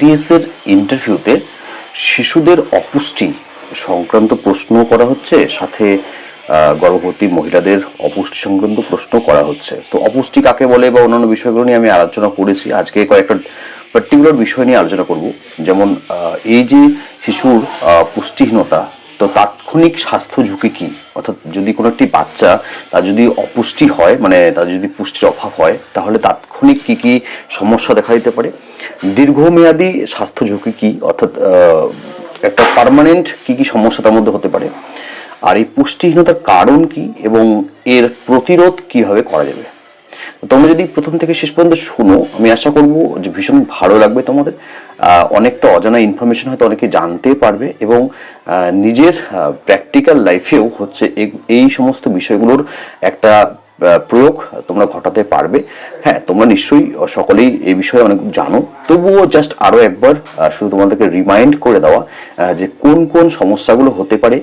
CDS এর ইন্টারভিউতে শিশুদের অপুষ্টি সংক্রান্ত প্রশ্ন করা হচ্ছে, সাথে গর্ভবতী মহিলাদের অপুষ্টি সংক্রান্ত প্রশ্ন করা হচ্ছে। তো অপুষ্টি কাকে বলে বা অন্যান্য বিষয়গুলো নিয়ে আমি আলোচনা করেছি। আজকে কয়েকটা পার্টিকুলার বিষয় নিয়ে আলোচনা করব। যেমন এই যে শিশুর পুষ্টিহীনতা, তো তাৎক্ষণিক স্বাস্থ্য ঝুঁকি কি? অর্থাৎ যদি কোনো একটি বাচ্চা তার যদি অপুষ্টি হয় মানে তার যদি পুষ্টির অভাব হয়, তাহলে তাৎক্ষণিক কি কি সমস্যা দেখা দিতে পারে? দীর্ঘমেয়াদী স্বাস্থ্য ঝুঁকি কি? অর্থাৎ একটা পার্মানেন্ট কি কি সমস্যা তার মধ্যে হতে পারে? আর এই পুষ্টিহীনতার কারণ কি? এবং এর প্রতিরোধ কীভাবে করা যাবে? তোমরা যদি প্রথম থেকে শেষ পর্যন্ত শুনো, আমি আশা করব যে ভীষণ ভালো লাগবে তোমাদের। অনেকটা অজানা ইনফরমেশন হয়তো অনেকে জানতে পারবে এবং নিজের প্র্যাকটিক্যাল লাইফেও হচ্ছে এই- সমস্ত বিষয়গুলোর একটা প্রয়োগ তোমরা ঘটাতে পারবে। হ্যাঁ তোমরা নিশ্চয়ই সকলেই এই বিষয়ে অনেক জানো। তবুও জাস্ট আরও একবার শুধু তোমাদেরকে রিমাইন্ড করে দেওয়া যে কোন কোন সমস্যাগুলো হতে পারে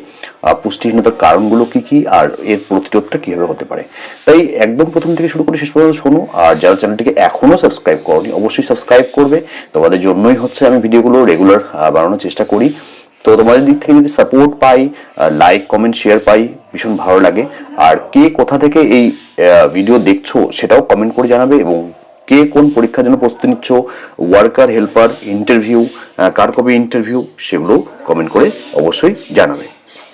পুষ্টিহীনতার কারণগুলো কি কি, আর এর প্রতিরোধটা কীভাবে হতে পারে। তাই একদম প্রথম থেকে শুরু করে শেষ পর্যন্ত শোনো, আর যারা চ্যানেলটিকে এখনও সাবস্ক্রাইব করনি, অবশ্যই সাবস্ক্রাইব করবে। তোমাদের জন্যই হচ্ছে আমি ভিডিওগুলো রেগুলার বানানোর চেষ্টা করি। তো তোমাদের দিক থেকে যদি সাপোর্ট পাই লাইক কমেন্ট শেয়ার পাই, ভীষণ ভালো লাগে। আর কে কোথা থেকে এই ভিডিও দেখছ সেটাও কমেন্ট করে জানাবে এবং কে কোন পরীক্ষার জন্য প্রস্তুতি নিচ্ছ ওয়ার্কার হেল্পার ইন্টারভিউ কার কবে ইন্টারভিউ সেগুলো কমেন্ট করে অবশ্যই জানাবে।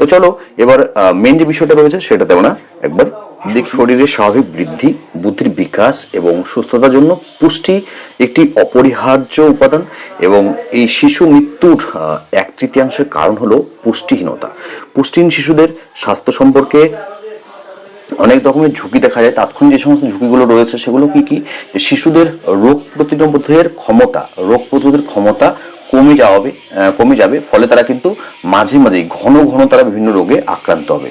তো চলো, এবার মেন যে বিষয়টা রয়েছে সেটা তেমন একবার দিক শরীরের স্বাভাবিক বৃদ্ধি, বুদ্ধির বিকাশ এবং সুস্থতার জন্য পুষ্টি একটি অপরিহার্য উপাদান এবং এই শিশু মৃত্যুর এক তৃতীয়াংশের কারণ হলো পুষ্টিহীনতা। পুষ্টিহীন শিশুদের স্বাস্থ্য সম্পর্কে অনেক রকমের ঝুঁকি দেখা যায়। তাৎক্ষণিক যে সমস্ত ঝুঁকিগুলো রয়েছে সেগুলো কি কি? শিশুদের রোগ প্রতিরোধের ক্ষমতা, রোগ প্রতিরোধের ক্ষমতা কমে যাবে আহ, কমে যাবে ফলে তারা কিন্তু মাঝে মাঝেই ঘন ঘন তারা বিভিন্ন রোগে আক্রান্ত হবে।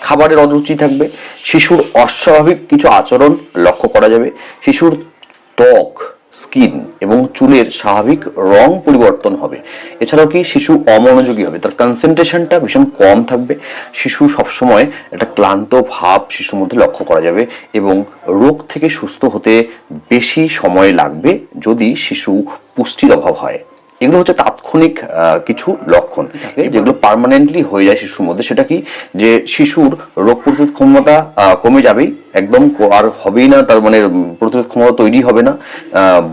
খাবারের অরুচি থাকবে শিশুর অস্বাভাবিক কিছু আচরণ লক্ষ্য করা যাবে শিশুর ত্বক স্কিন এবং চুলের স্বাভাবিক রং পরিবর্তন হবে। এছাড়াও কি শিশু অমনোযোগী হবে তার কনসেন্ট্রেশনটা ভীষণ কম থাকবে। শিশু সবসময় একটা ক্লান্ত ভাব শিশুর মধ্যে লক্ষ্য করা যাবে এবং রোগ থেকে সুস্থ হতে বেশি সময় লাগবে যদি শিশু পুষ্টির অভাব হয়। এগুলো হচ্ছে তাৎক্ষণিক কিছু লক্ষণ। যেগুলো পারমানেন্টলি হয়ে যায় শিশুর মধ্যে সেটা কি? যে শিশুর রোগ প্রতিরোধ ক্ষমতা কমে যাবেই। একদম আর হবেই না তার মানে প্রতিরোধ ক্ষমতা তৈরি হবে না।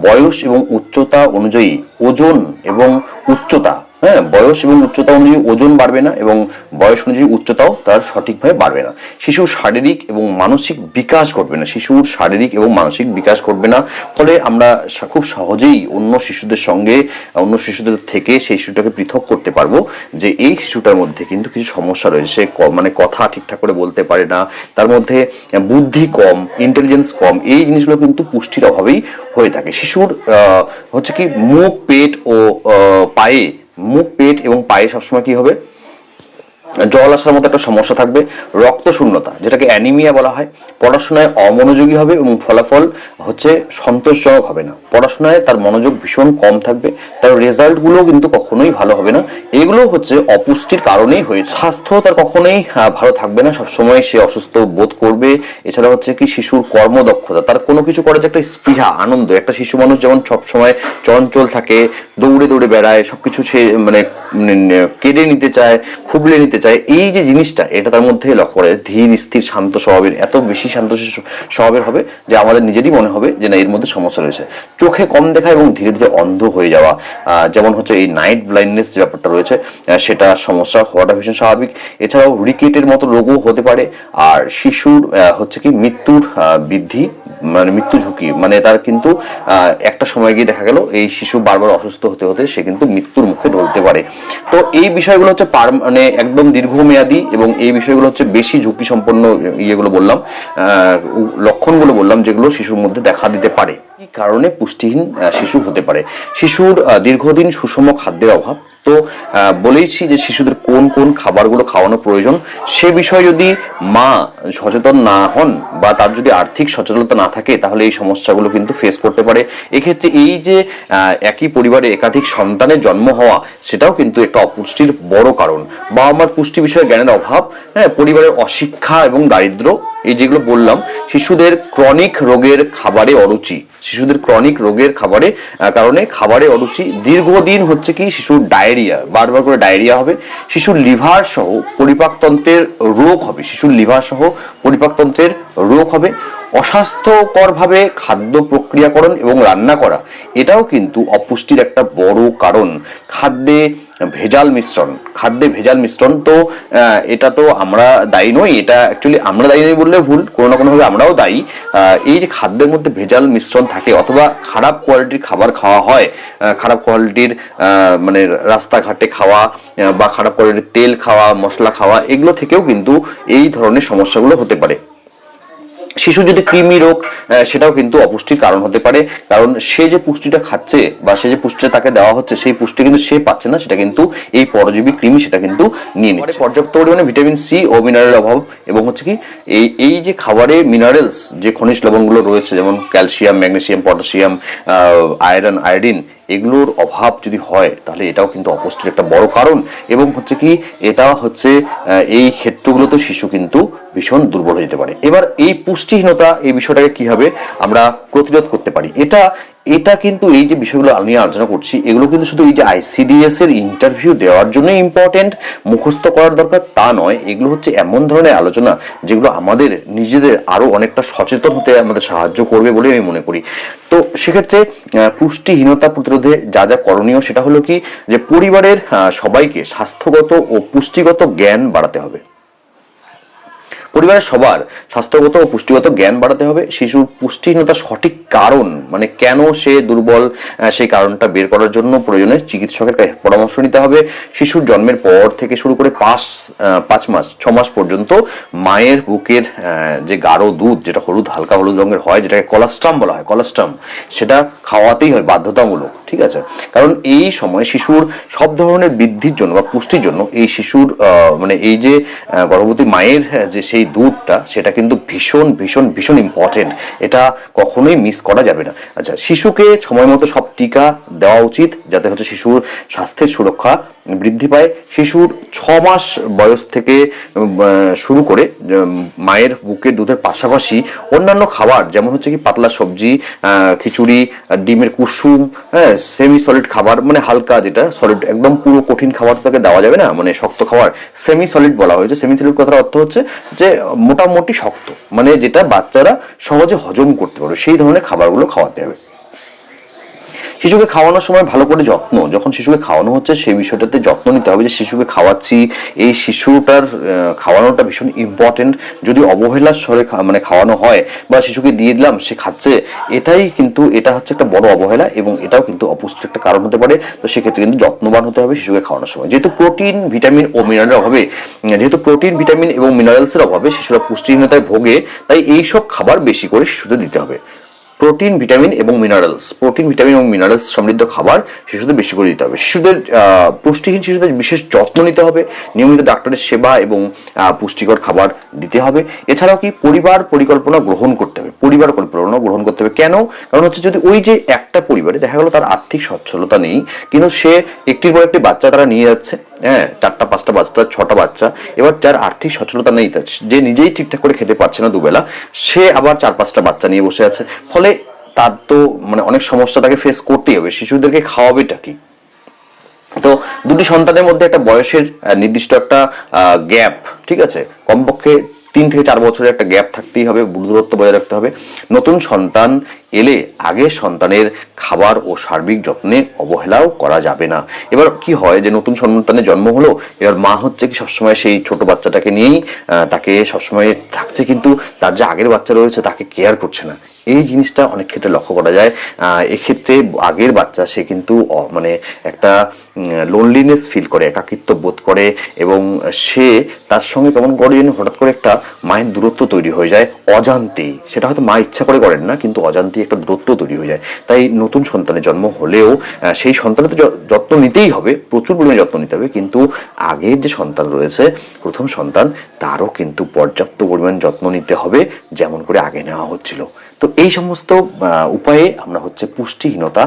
বয়স এবং উচ্চতা অনুযায়ী ওজন এবং উচ্চতা হ্যাঁ বয়স এবং উচ্চতা অনুযায়ী ওজন বাড়বে না এবং বয়স অনুযায়ী উচ্চতাও তার সঠিকভাবে বাড়বে না। শিশুর শারীরিক এবং মানসিক বিকাশ ঘটবে না। শিশুর শারীরিক এবং মানসিক বিকাশ ঘটবে না। ফলে আমরা খুব সহজেই অন্য শিশুদের সঙ্গে, অন্য শিশুদের থেকে সেই শিশুটাকে পৃথক করতে পারব যে এই শিশুটার মধ্যে কিন্তু কিছু সমস্যা রয়েছে। সে মানে কথা ঠিকঠাক করে বলতে পারে না। তার মধ্যে বুদ্ধি কম ইন্টেলিজেন্স কম, এই জিনিসগুলো কিন্তু পুষ্টির অভাবেই হয়ে থাকে। শিশুর হচ্ছে কি মুখ, পেট ও পায়ে মুখ পেট এবং পায়ে সবসময় কি হবে? জল আসার মতো একটা সমস্যা থাকবে রক্ত শূন্যতা যেটাকে অ্যানিমিয়া বলা হয়। পড়াশোনায় অমনোযোগী হবে এবং ফলাফল হচ্ছে সন্তোষজনক হবে না। পড়াশোনায় তার মনোযোগ ভীষণ কম থাকবে, তার রেজাল্টগুলো কিন্তু কখনোই ভালো হবে না। এগুলো হচ্ছে অপুষ্টির কারণেই হয়ে স্বাস্থ্য তার কখনোই ভালো থাকবে না। সবসময় সে অসুস্থ বোধ করবে। এছাড়া হচ্ছে কি, শিশুর কর্মদক্ষতা। তার কোনো কিছু করার যে একটা স্পৃহা, আনন্দ। একটা শিশু মানুষ যেমন সবসময় চঞ্চল থাকে, দৌড়ে দৌড়ে বেড়ায়, সবকিছু সে মানে কেড়ে নিতে চায়, খুবলে নিতে চায় এই যে জিনিসটা, এটা তার মধ্যে লক্ষ্য করে ধীর, স্থির, শান্ত স্বভাবের, এত বেশি শান্ত স্বভাবের হবে যে আমাদের নিজেরই মনে হবে যে না, এর মধ্যে সমস্যা রয়েছে। চোখে কম দেখা এবং ধীরে ধীরে অন্ধ হয়ে যাওয়া যেমন হচ্ছে এই নাইট ব্লাইন্ডনেস যে ব্যাপারটা রয়েছে সেটা সমস্যা হওয়াটা ভীষণ স্বাভাবিক। এছাড়াও রিকেটের মতো রোগও হতে পারে। আর শিশুর হচ্ছে কি মৃত্যুর বৃদ্ধি মানে মৃত্যু ঝুঁকি। মানে তার কিন্তু একটা সময় গিয়ে দেখা গেল, এই শিশু বারবার অসুস্থ হতে হতে সে কিন্তু মৃত্যুর মুখে ঢলতে পারে। তো এই বিষয়গুলো হচ্ছে পার- মানে একদম দীর্ঘমেয়াদী এবং এই বিষয়গুলো হচ্ছে বেশি ঝুঁকি সম্পন্ন ইয়েগুলো বললাম লক্ষণগুলো বললাম যেগুলো শিশুর মধ্যে দেখা দিতে পারে। কি কারণে পুষ্টিহীন শিশু হতে পারে। শিশুর দীর্ঘদিন সুষম খাদ্যের অভাব তো বলেইছি যে শিশুদের কোন কোন খাবারগুলো খাওয়ানো প্রয়োজন, সে বিষয়ে যদি মা সচেতন না হন বা তার যদি আর্থিক সচেতনতা না থাকে, তাহলে এই সমস্যাগুলো কিন্তু ফেস করতে পারে। এক্ষেত্রে এই যে একই পরিবারে একাধিক সন্তানের জন্ম হওয়া, সেটাও কিন্তু একটা অপুষ্টির বড় কারণ। বাবা মার পুষ্টি বিষয়ে জ্ঞানের অভাব হ্যাঁ পরিবারের অশিক্ষা এবং দারিদ্র, এই যেগুলো বললাম, শিশুদের ক্রনিক রোগের খাবারে অরুচি, শিশুদের ক্রনিক রোগের খাবারে কারণে খাবারে অরুচি, দীর্ঘদিন হচ্ছে কি, শিশুর ডায়রিয়া বারবার করে ডায়রিয়া হবে। শিশুর লিভার সহ পরিপাকতন্ত্রের রোগ হবে। শিশুর লিভার সহ পরিপাকতন্ত্রের রোগ হবে, অস্বাস্থ্যকরভাবে খাদ্য প্রক্রিয়াকরণ এবং রান্না করা, এটাও কিন্তু অপুষ্টির একটা বড় কারণ। খাদ্যে ভেজাল মিশ্রণ, খাদ্যে ভেজাল মিশ্রণ তো এটা তো আমরা দায়ী নই, এটা অ্যাকচুয়ালি আমরা দায়ী নই বললে ভুল, কোনো না কোনোভাবে আমরাও দায়ী। এই যে খাদ্যের মধ্যে ভেজাল মিশ্রণ থাকে, অথবা খারাপ কোয়ালিটির খাবার খাওয়া হয় খারাপ কোয়ালিটির মানে রাস্তাঘাটে খাওয়া বা খারাপ কোয়ালিটির তেল খাওয়া, মশলা খাওয়া, এগুলো থেকেও কিন্তু এই ধরনের সমস্যাগুলো হতে পারে। শিশু যদি কৃমি রোগ সেটাও কিন্তু অপুষ্টির কারণ হতে পারে। কারণ সে যে পুষ্টিটা খাচ্ছে বা সে যে পুষ্টিটা তাকে দেওয়া হচ্ছে সেই পুষ্টি কিন্তু সে পাচ্ছে না সেটা কিন্তু এই পরজীবী কৃমি সেটা কিন্তু নিয়ে নিচ্ছে। পর্যাপ্ত পরিমাণে ভিটামিন সি ও মিনারেল অভাব এবং হচ্ছে কি এই এই যে খাবারে মিনারেলস যে খনিজ লবণগুলো রয়েছে যেমন calcium magnesium potassium iron iodine এগুলোর অভাব যদি হয় তাহলে এটাও কিন্তু অপুষ্টির একটা বড় কারণ। এবং হচ্ছে কি এটা হচ্ছে এই ক্ষেত্রগুলোতে শিশু কিন্তু ভীষণ দুর্বল হয়ে যেতে পারে। এবার এই পুষ্টিহীনতা এই বিষয়টাকে কীভাবে আমরা প্রতিরোধ করতে পারি? এটা এটা কিন্তু এই যে বিষয়গুলো আমি আলোচনা করছি, এগুলো কিন্তু শুধু এই যে আইসিডিএস এর ইন্টারভিউ দেওয়ার জন্য ইম্পর্টেন্ট মুখস্থ করার দরকার তা নয়। এগুলো হচ্ছে এমন ধরনের আলোচনা যেগুলো আমাদের নিজেদের আরও অনেকটা সচেতন হতে আমাদের সাহায্য করবে বলে আমি মনে করি। তো সেক্ষেত্রে পুষ্টিহীনতা প্রতিরোধে যা যা করণীয় সেটা হলো কি যে পরিবারের সবাইকে স্বাস্থ্যগত ও পুষ্টিগত জ্ঞান বাড়াতে হবে। পরিবারের সবার স্বাস্থ্যগত ও পুষ্টিগত জ্ঞান বাড়াতে হবে। শিশুর পুষ্টিহীনতার সঠিক কারণ মানে কেন সে দুর্বল সেই কারণটা বের করার জন্য প্রয়োজনে চিকিৎসকের পরামর্শ নিতে হবে। শিশুর জন্মের পর থেকে শুরু করে পাঁচ পাঁচ মাস, ছ মাস পর্যন্ত মায়ের বুকের যে গাঢ় দুধ, যেটা হলুদ, হালকা হলুদ রঙের হয়, যেটাকে কলাস্ট্রাম বলা হয়, কলাস্ট্রাম, সেটা খাওয়াতেই হয় বাধ্যতামূলক, ঠিক আছে? কারণ এই সময় শিশুর সব ধরনের বৃদ্ধির জন্য বা পুষ্টির জন্য এই শিশুর মানে এই যে গর্ভবতী মায়ের যে সেই দুধটা সেটা কিন্তু ভীষণ ভীষণ ভীষণ ইম্পর্টেন্ট এটা কখনোই মিস করা যাবে না। আচ্ছা শিশুকে সময় মতো সব টিকা দেওয়া উচিত, যাতে হচ্ছে শিশুর স্বাস্থ্যের সুরক্ষা বৃদ্ধি পায়। শিশুর ছ মাস বয়স থেকে শুরু করে মায়ের বুকের দুধের পাশাপাশি অন্যান্য খাবার যেমন হচ্ছে কি পাতলা সবজি খিচুড়ি, ডিমের কুসুম হ্যাঁ সেমি সলিড খাবার মানে হালকা যেটা সলিড একদম পুরো কঠিন খাবার তাকে দেওয়া যাবে না মানে শক্ত খাবার সেমি সলিড বলা হয়েছে। সেমি সলিড কথার অর্থ হচ্ছে যে মোটামুটি শক্ত মানে যেটা বাচ্চারা সহজে হজম করতে পারবে, সেই ধরনের খাবারগুলো খাওয়াতে হবে। শিশুকে খাওয়ানোর সময় ভালো করে যত্ন। যখন শিশুকে খাওয়ানো হচ্ছে, সেই বিষয়টাতে যত্ন নিতে হবে যে শিশুকে খাওয়াচ্ছি। এই শিশুটার খাওয়ানোটা ভীষণ ইম্পর্টেন্ট যদি অবহেলার স্বরে মানে খাওয়ানো হয় বা শিশুকে দিয়ে দিলাম, সে খাচ্ছে, এটাই কিন্তু, এটা হচ্ছে একটা বড় অবহেলা এবং এটাও কিন্তু অপুষ্টির একটা কারণ হতে পারে। তো সেক্ষেত্রে কিন্তু যত্নবান হতে হবে শিশুকে খাওয়ানোর সময়। যেহেতু প্রোটিন ভিটামিন ও মিনারেলের অভাবে, যেহেতু প্রোটিন ভিটামিন এবং মিনারেলসের অভাবে শিশুরা পুষ্টিহীনতায় ভোগে, তাই এইসব খাবার বেশি করে শিশুদের দিতে হবে। প্রোটিন, ভিটামিন এবং মিনারেলস। প্রোটিন, ভিটামিন এবং মিনারেলস সমৃদ্ধ খাবার শিশুদের বেশি করে দিতে হবে। শিশুদের পুষ্টিহীন শিশুদের বিশেষ যত্ন নিতে হবে। নিয়মিত ডাক্তারের সেবা এবং পুষ্টিকর খাবার দিতে হবে। এছাড়াও কি পরিবার পরিকল্পনা গ্রহণ করতে হবে। পরিবার পরিকল্পনা গ্রহণ করতে হবে। কেন? কারণ হচ্ছে যদি ওই যে একটা পরিবারে দেখা গেলো তার আর্থিক সচ্ছলতা নেই, কিন্তু সে একটির পর একটি বাচ্চা তারা নিয়ে যাচ্ছে হ্যাঁ চারটা, পাঁচটা বাচ্চা ছটা বাচ্চা এবার যার আর্থিক সচ্ছলতা নেই, তার যে নিজেই ঠিকঠাক করে খেতে পারছে না দুবেলা, সে আবার চার, পাঁচটা বাচ্চা নিয়ে বসে আছে। ফলে তার তো মানে অনেক সমস্যা তাকে ফেস করতেই হবে। শিশুদেরকে খাওয়াবেটা কি? তো দুটি সন্তানের মধ্যে একটা বয়সের নির্দিষ্ট একটা গ্যাপ ঠিক আছে? কমপক্ষে তিন থেকে চার বছরের একটা গ্যাপ থাকতেই হবে দূরত্ব বজায় রাখতে হবে। নতুন সন্তান এলে আগের সন্তানের খাবার ও সার্বিক যত্নে অবহেলাও করা যাবে না। এবার কি হয় যে নতুন সন্তানের জন্ম হলো, এবার মা হচ্ছে কি সবসময় সেই ছোট বাচ্চাটাকে নিয়েই তাকে সবসময় থাকছে কিন্তু তার যে আগের বাচ্চা রয়েছে তাকে কেয়ার করছে না। এই জিনিসটা অনেক ক্ষেত্রে লক্ষ্য করা যায়। এক্ষেত্রে আগের বাচ্চা সে কিন্তু মানে একটা লোনলিনেস ফিল করে, একাকিত্ব বোধ করে এবং সে তার সঙ্গে কেমন করে যেন হঠাৎ করে একটা মায়ের দূরত্ব তৈরি হয়ে যায়, অজান্তেই। সেটা হয়তো মা ইচ্ছা করে করেন না, কিন্তু অজান্তেই মধ্যে একটা দূরত্ব তৈরি হয়ে যায়। তাই নতুন সন্তানের জন্ম হলেও সেই সন্তানের তো যত্ন নিতেই হবে, প্রচুর পরিমাণে যত্ন নিতে হবে। কিন্তু আগের যে সন্তান রয়েছে, প্রথম সন্তান, তারও কিন্তু পর্যাপ্ত পরিমাণ যত্ন নিতে হবে, যেমন করে আগে নেওয়া হচ্ছিল। তো এই সমস্ত উপায়ে আমরা হচ্ছে পুষ্টিহীনতা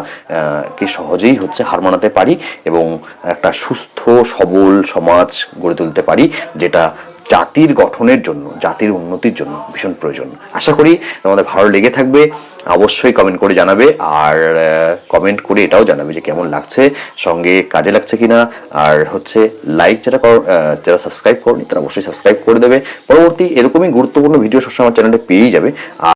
কে সহজেই হচ্ছে হার মানাতে পারি এবং একটা সুস্থ, সবল সমাজ গড়ে তুলতে পারি, যেটা জাতির গঠনের জন্য, জাতির উন্নতির জন্য ভীষণ প্রয়োজন। আশা করি তোমাদের ভালো লেগে থাকবে, অবশ্যই কমেন্ট করে জানাবে, আর কমেন্ট করে এটাও জানাবে যে কেমন লাগছে, সঙ্গে কাজে লাগছে কিনা, আর হচ্ছে লাইক যারা যারা সাবস্ক্রাইব করনি, তারা অবশ্যই সাবস্ক্রাইব করে দেবে। পরবর্তী এরকমই গুরুত্বপূর্ণ ভিডিও সবসময় আমার চ্যানেলে পেয়েই যাবে। আর